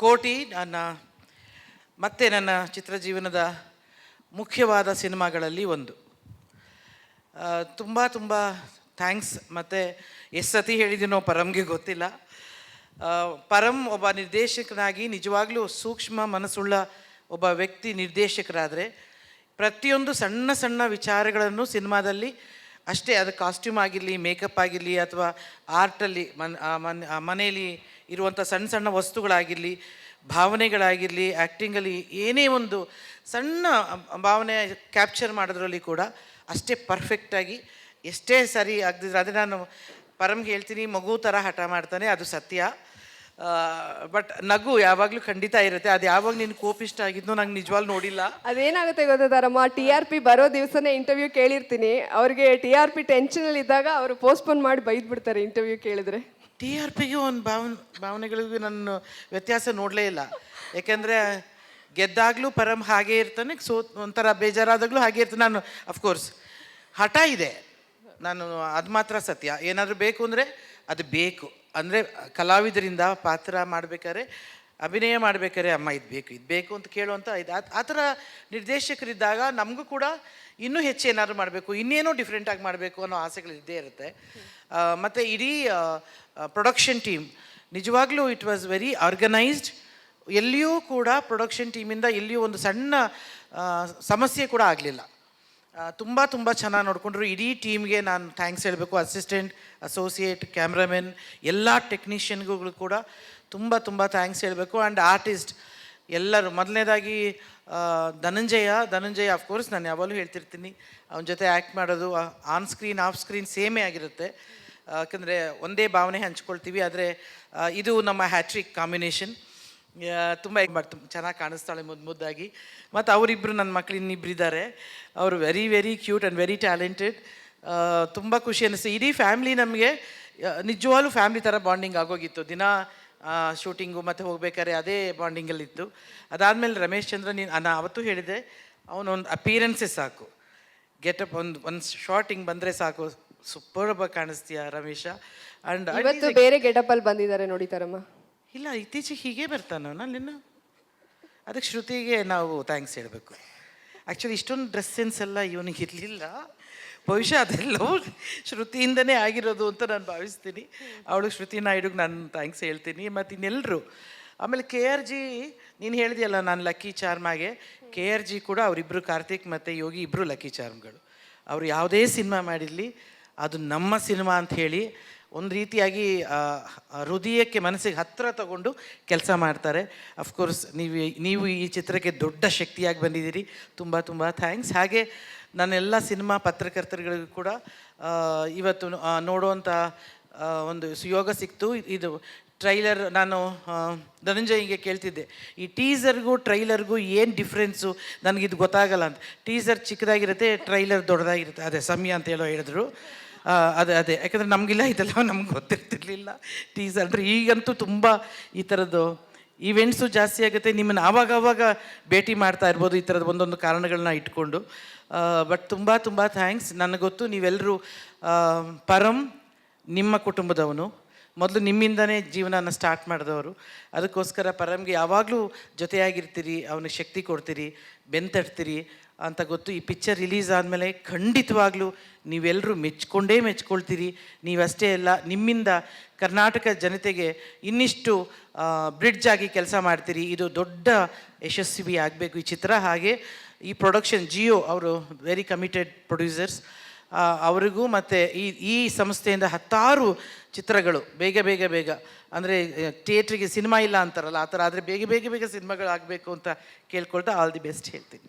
ಕೋಟಿ ನನ್ನ, ಮತ್ತೆ ನನ್ನ ಚಿತ್ರಜೀವನದ ಮುಖ್ಯವಾದ ಸಿನಿಮಾಗಳಲ್ಲಿ ಒಂದು. ತುಂಬ ತುಂಬ ಥ್ಯಾಂಕ್ಸ್, ಮತ್ತು ಎಷ್ಟು ಸತಿ ಹೇಳಿದ್ದೀನೋ ಪರಮ್ಗೆ ಗೊತ್ತಿಲ್ಲ. ಪರಂ ಒಬ್ಬ ನಿರ್ದೇಶಕನಾಗಿ ನಿಜವಾಗಲೂ ಸೂಕ್ಷ್ಮ ಮನಸ್ಸುಳ್ಳ ಒಬ್ಬ ವ್ಯಕ್ತಿ ನಿರ್ದೇಶಕರಾದರೆ, ಪ್ರತಿಯೊಂದು ಸಣ್ಣ ಸಣ್ಣ ವಿಚಾರಗಳನ್ನು ಸಿನಿಮಾದಲ್ಲಿ, ಅಷ್ಟೇ ಅದು ಕಾಸ್ಟ್ಯೂಮ್ ಆಗಿರಲಿ, ಮೇಕಪ್ ಆಗಿರಲಿ ಅಥವಾ ಆರ್ಟಲ್ಲಿ, ಮನ್ ಮನ್ ಮನೆಯಲ್ಲಿ ಇರುವಂಥ ಸಣ್ಣ ಸಣ್ಣ ವಸ್ತುಗಳಾಗಿರಲಿ, ಭಾವನೆಗಳಾಗಿರಲಿ ಆ್ಯಕ್ಟಿಂಗಲ್ಲಿ ಏನೇ ಒಂದು ಸಣ್ಣ ಭಾವನೆ ಕ್ಯಾಪ್ಚರ್ ಮಾಡೋದ್ರಲ್ಲಿ ಕೂಡ ಅಷ್ಟೇ ಪರ್ಫೆಕ್ಟಾಗಿ ಎಷ್ಟೇ ಸರಿ ಆಗದಿದ್ರೆ ಅದೇ ನಾನು ಪರಮ್ಗೆ ಹೇಳ್ತೀನಿ, ಮಗು ಥರ ಹಠ ಮಾಡ್ತಾನೆ, ಅದು ಸತ್ಯ. ಬಟ್ ನಗು ಯಾವಾಗಲೂ ಖಂಡಿತ ಇರುತ್ತೆ. ಅದು ಯಾವಾಗ ನೀನು ಕೋಪಿಷ್ಟ ಆಗಿದ್ನೋ ನಂಗೆ ನಿಜವಾಗ್ಲೂ ನೋಡಿಲ್ಲ. ಅದೇನಾಗುತ್ತೆ ಗೊತ್ತಾರಮ್ಮ ಟಿ ಆರ್ ಪಿ ಬರೋ ದಿವಸನೇ ಇಂಟರ್ವ್ಯೂ ಕೇಳಿರ್ತೀನಿ. ಅವ್ರಿಗೆ ಟಿ ಆರ್ ಪಿ ಟೆನ್ಷನಲ್ಲಿ ಇದ್ದಾಗ ಅವರು ಪೋಸ್ಟ್ಪೋನ್ ಮಾಡಿ ಬೈದ್ ಬಿಡ್ತಾರೆ ಇಂಟರ್ವ್ಯೂ ಕೇಳಿದ್ರೆ. ಟಿ ಆರ್ ಪಿಗೂ ಒಂದು ಭಾವನೆ, ಭಾವನೆಗಳಿಗೂ ನನ್ನ ವ್ಯತ್ಯಾಸ ನೋಡಲೇ ಇಲ್ಲ. ಯಾಕೆಂದರೆ ಗೆದ್ದಾಗಲೂ ಪರಂ ಹಾಗೆ ಇರ್ತಾನೆ, ಸೋ ಒಂಥರ ಬೇಜಾರಾದಾಗಲೂ ಹಾಗೆ ಇರ್ತಾನೆ. ನಾನು ಅಫ್ಕೋರ್ಸ್ ಹಠ ಇದೆ. ನಾನು ಅದು ಮಾತ್ರ ಸತ್ಯ. ಏನಾದರೂ ಬೇಕು ಅಂದರೆ ಅದು ಬೇಕು. ಅಂದರೆ ಕಲಾವಿದರಿಂದ ಪಾತ್ರ ಮಾಡಬೇಕಾದ್ರೆ ಅಭಿನಯ ಮಾಡಬೇಕಾದ್ರೆ ಅಮ್ಮ ಇದು ಬೇಕು ಇದು ಬೇಕು ಅಂತ ಕೇಳುವಂಥ ಇದು ಆ- ಥರ ನಿರ್ದೇಶಕರಿದ್ದಾಗ ನಮಗೂ ಕೂಡ ಇನ್ನೂ ಹೆಚ್ಚು ಏನಾದ್ರು ಮಾಡಬೇಕು, ಇನ್ನೇನೋ ಡಿಫ್ರೆಂಟಾಗಿ ಮಾಡಬೇಕು ಅನ್ನೋ ಆಸೆಗಳು ಇದ್ದೇ ಇರುತ್ತೆ. ಮತ್ತು ಇಡೀ ಪ್ರೊಡಕ್ಷನ್ ಟೀಮ್ ನಿಜವಾಗ್ಲೂ ಇಟ್ ವಾಸ್ ವೆರಿ ಆರ್ಗನೈಸ್ಡ್ ಎಲ್ಲಿಯೂ ಕೂಡ ಪ್ರೊಡಕ್ಷನ್ ಟೀಮಿಂದ ಎಲ್ಲಿಯೂ ಒಂದು ಸಣ್ಣ ಸಮಸ್ಯೆ ಕೂಡ ಆಗಲಿಲ್ಲ. ತುಂಬ ತುಂಬ ಚೆನ್ನಾಗಿ ನೋಡಿಕೊಂಡ್ರು. ಇಡೀ ಟೀಮ್ಗೆ ನಾನು ಥ್ಯಾಂಕ್ಸ್ ಹೇಳಬೇಕು. ಅಸಿಸ್ಟೆಂಟ್ ಅಸೋಸಿಯೇಟ್ ಕ್ಯಾಮ್ರಾಮೆನ್ ಎಲ್ಲ ಟೆಕ್ನಿಷಿಯನ್ಗಳು ಕೂಡ ತುಂಬ ತುಂಬ ಥ್ಯಾಂಕ್ಸ್ ಹೇಳಬೇಕು. ಆ್ಯಂಡ್ ಆರ್ಟಿಸ್ಟ್ ಎಲ್ಲರೂ, ಮೊದಲನೇದಾಗಿ ಧನಂಜಯ. ಧನಂಜಯ ಅಫ್ಕೋರ್ಸ್ ನಾನು ಯಾವಾಗಲೂ ಹೇಳ್ತಿರ್ತೀನಿ. ಅವನ ಜೊತೆ ಆ್ಯಕ್ಟ್ ಮಾಡೋದು ಆನ್ ಸ್ಕ್ರೀನ್ ಆಫ್ ಸ್ಕ್ರೀನ್ ಸೇಮೇ ಆಗಿರುತ್ತೆ. ಯಾಕಂದರೆ ಒಂದೇ ಭಾವನೆ ಹಂಚ್ಕೊಳ್ತೀವಿ. ಆದರೆ ಇದು ನಮ್ಮ ಹ್ಯಾಟ್ರಿಕ್ ಕಾಂಬಿನೇಷನ್ ತುಂಬ ಮಾಡ್ತು ಚೆನ್ನಾಗಿ ಕಾಣಿಸ್ತಾಳೆ ಮುದ್ದು ಮುದ್ದಾಗಿ. ಮತ್ತು ಅವರಿಬ್ಬರು ನನ್ನ ಮಕ್ಕಳು ಇನ್ನಿಬ್ರು ಇದ್ದಾರೆ ಅವರು very very cute and very talented ತುಂಬ ಖುಷಿ ಅನ್ನಿಸ್ತು ಇಡೀ ಫ್ಯಾಮ್ಲಿ ನಮಗೆ ನಿಜವಾಗ್ಲೂ ಫ್ಯಾಮ್ಲಿ ಥರ ಬಾಂಡಿಂಗ್ ಆಗೋಗಿತ್ತು. ದಿನ ಶೂಟಿಂಗು ಮತ್ತು ಹೋಗ್ಬೇಕಾದ್ರೆ ಅದೇ ಬಾಂಡಿಂಗಲ್ಲಿತ್ತು ಅದಾದಮೇಲೆ ರಮೇಶ್ ಚಂದ್ರ ನೀನು ನಾನು ಅವತ್ತು ಹೇಳಿದೆ ಅವನೊಂದು ಅಪಿಯರೆನ್ಸೇ ಸಾಕು. ಗೆಟಪ್ ಒಂದು ಒಂದು ಶಾರ್ಟ್ ಹಿಂಗೆ ಬಂದರೆ ಸಾಕು. ಸೂಪರ್ಬ್ ಕಾಣಿಸ್ತೀಯ ರಮೇಶ? ಆ್ಯಂಡ್ ಇವತ್ತು ಬೇರೆ ಗೆಟಪ್ ಅಲ್ಲಿ ಬಂದಿದ್ದಾರೆ ನೋಡಿ ತರಮ್ಮ. ಇಲ್ಲ, ಇತ್ತೀಚೆಗೆ ಹೀಗೆ ಬರ್ತಾನೋ ನಾನು ಅದಕ್ಕೆ ಶ್ರುತಿಗೆ ನಾವು ಥ್ಯಾಂಕ್ಸ್ ಹೇಳಬೇಕು. ಆ್ಯಕ್ಚುಲಿ ಇಷ್ಟೊಂದು ಡ್ರೆಸ್ ಸೆನ್ಸ್ ಎಲ್ಲ ಇವನಿಗೆ ಇರಲಿಲ್ಲ. ಬಹುಶಃ ಅದೆಲ್ಲವೂ ಶ್ರುತಿಯಿಂದನೇ ಆಗಿರೋದು ಅಂತ ನಾನು ಭಾವಿಸ್ತೀನಿ. ಅವಳು ಶ್ರುತಿ ನಾಯ್ಡುಗೆ ನಾನು ಥ್ಯಾಂಕ್ಸ್ ಹೇಳ್ತೀನಿ. ಮತ್ತು ಇನ್ನೆಲ್ಲರೂ ಆಮೇಲೆ ಕೆ ಆರ್ ಜಿ ನೀನು ಹೇಳಿದೆಯಲ್ಲ ನಾನು ಲಕ್ಕಿ ಚಾರ್ಮಾಗೆ ಕೆ ಆರ್ ಜಿ ಕೂಡ ಅವರಿಬ್ಬರು ಕಾರ್ತಿಕ್ ಮತ್ತು ಯೋಗಿ ಇಬ್ಬರು ಲಕ್ಕಿ ಚಾರ್ಮ್ಗಳು ಅವರು ಯಾವುದೇ ಸಿನಿಮಾ ಮಾಡಿರಲಿ ಅದು ನಮ್ಮ ಸಿನಿಮಾ ಅಂತ ಹೇಳಿ ಒಂದು ರೀತಿಯಾಗಿ ಹೃದಯಕ್ಕೆ ಮನಸ್ಸಿಗೆ ಹತ್ತಿರ ತಗೊಂಡು ಕೆಲಸ ಮಾಡ್ತಾರೆ. ಅಫ್ಕೋರ್ಸ್ ನೀವು ನೀವು ಈ ಚಿತ್ರಕ್ಕೆ ದೊಡ್ಡ ಶಕ್ತಿಯಾಗಿ ಬಂದಿದ್ದೀರಿ. ತುಂಬ ತುಂಬ ಥ್ಯಾಂಕ್ಸ್ ಹಾಗೆ ನನ್ನೆಲ್ಲ ಸಿನಿಮಾ ಪತ್ರಕರ್ತರುಗಳಿಗೂ ಕೂಡ ಇವತ್ತು ನೋಡುವಂಥ ಒಂದು ಸುಯೋಗ ಸಿಕ್ತು. ಇದು ಟ್ರೈಲರ್ ನಾನು ಧನಂಜಯ್ಗೆ ಕೇಳ್ತಿದ್ದೆ. ಈ ಟೀಸರ್ಗೂ ಟ್ರೈಲರ್ಗೂ ಏನು ಡಿಫ್ರೆನ್ಸು ನನಗಿದು ಗೊತ್ತಾಗಲ್ಲ ಅಂತ. ಟೀಸರ್ ಚಿಕ್ಕದಾಗಿರುತ್ತೆ, ಟ್ರೈಲರ್ ದೊಡ್ಡದಾಗಿರುತ್ತೆ. ಅದೇ ಸಮಯ ಅಂತ ಹೇಳೋ ಹೇಳಿದ್ರು. ಅದೇ ಅದೇ. ಯಾಕಂದರೆ ನಮಗಿಲ್ಲ, ಇದೆಲ್ಲ ನಮ್ಗೆ ಗೊತ್ತಿರ್ತಿರ್ಲಿಲ್ಲ. ಟೀಸರ್ ಅಂದರೆ ಈಗಂತೂ ತುಂಬ ಈ ಥರದ್ದು ಈವೆಂಟ್ಸು ಜಾಸ್ತಿ ಆಗುತ್ತೆ. ನಿಮ್ಮನ್ನು ಆವಾಗ ಆವಾಗ ಭೇಟಿ ಮಾಡ್ತಾ ಇರ್ಬೋದು ಈ ಥರದ ಒಂದೊಂದು ಕಾರಣಗಳನ್ನ ಇಟ್ಕೊಂಡು. ಬಟ್ ತುಂಬ ತುಂಬ ಥ್ಯಾಂಕ್ಸ್ ನನಗೆ ಗೊತ್ತು ನೀವೆಲ್ಲರೂ ಪರಂ ನಿಮ್ಮ ಕುಟುಂಬದವನು. ಮೊದಲು ನಿಮ್ಮಿಂದನೇ ಜೀವನನ ಸ್ಟಾರ್ಟ್ ಮಾಡಿದವರು. ಅದಕ್ಕೋಸ್ಕರ ಪರಮ್ಗೆ ಯಾವಾಗಲೂ ಜೊತೆಯಾಗಿರ್ತೀರಿ, ಅವನಿಗೆ ಶಕ್ತಿ ಕೊಡ್ತೀರಿ ಬೆಂತಡ್ತೀರಿ ಅಂತ ಗೊತ್ತು. ಈ ಪಿಕ್ಚರ್ ರಿಲೀಸ್ ಆದಮೇಲೆ ಖಂಡಿತವಾಗ್ಲೂ ನೀವೆಲ್ಲರೂ ಮೆಚ್ಕೊಂಡೇ ಮೆಚ್ಕೊಳ್ತೀರಿ. ನೀವಷ್ಟೇ ಅಲ್ಲ, ನಿಮ್ಮಿಂದ ಕರ್ನಾಟಕ ಜನತೆಗೆ ಇನ್ನಿಷ್ಟು ಬ್ರಿಡ್ಜ್ ಆಗಿ ಕೆಲಸ ಮಾಡ್ತೀರಿ. ಇದು ದೊಡ್ಡ ಯಶಸ್ವಿ ಆಗಬೇಕು ಈ ಚಿತ್ರ. ಹಾಗೆ ಈ ಪ್ರೊಡಕ್ಷನ್ ಜಿಯೋ ಅವರು ವೆರಿ ಕಮಿಟೆಡ್ ಪ್ರೊಡ್ಯೂಸರ್ಸ್ ಅವರಿಗೂ ಮತ್ತು ಈ ಈ ಸಂಸ್ಥೆಯಿಂದ ಹತ್ತಾರು ಚಿತ್ರಗಳು, ಬೇಗ ಬೇಗ ಬೇಗ, ಅಂದರೆ ಥಿಯೇಟ್ರಿಗೆ ಸಿನಿಮಾ ಇಲ್ಲ ಅಂತಾರಲ್ಲ, ಆ ಥರ ಆದರೆ ಬೇಗ ಬೇಗ ಬೇಗ ಸಿನಿಮಾಗಳು ಆಗಬೇಕು ಅಂತ ಕೇಳ್ಕೊಳ್ತಾ ಆಲ್ ದಿ ಬೆಸ್ಟ್ ಹೇಳ್ತೀನಿ.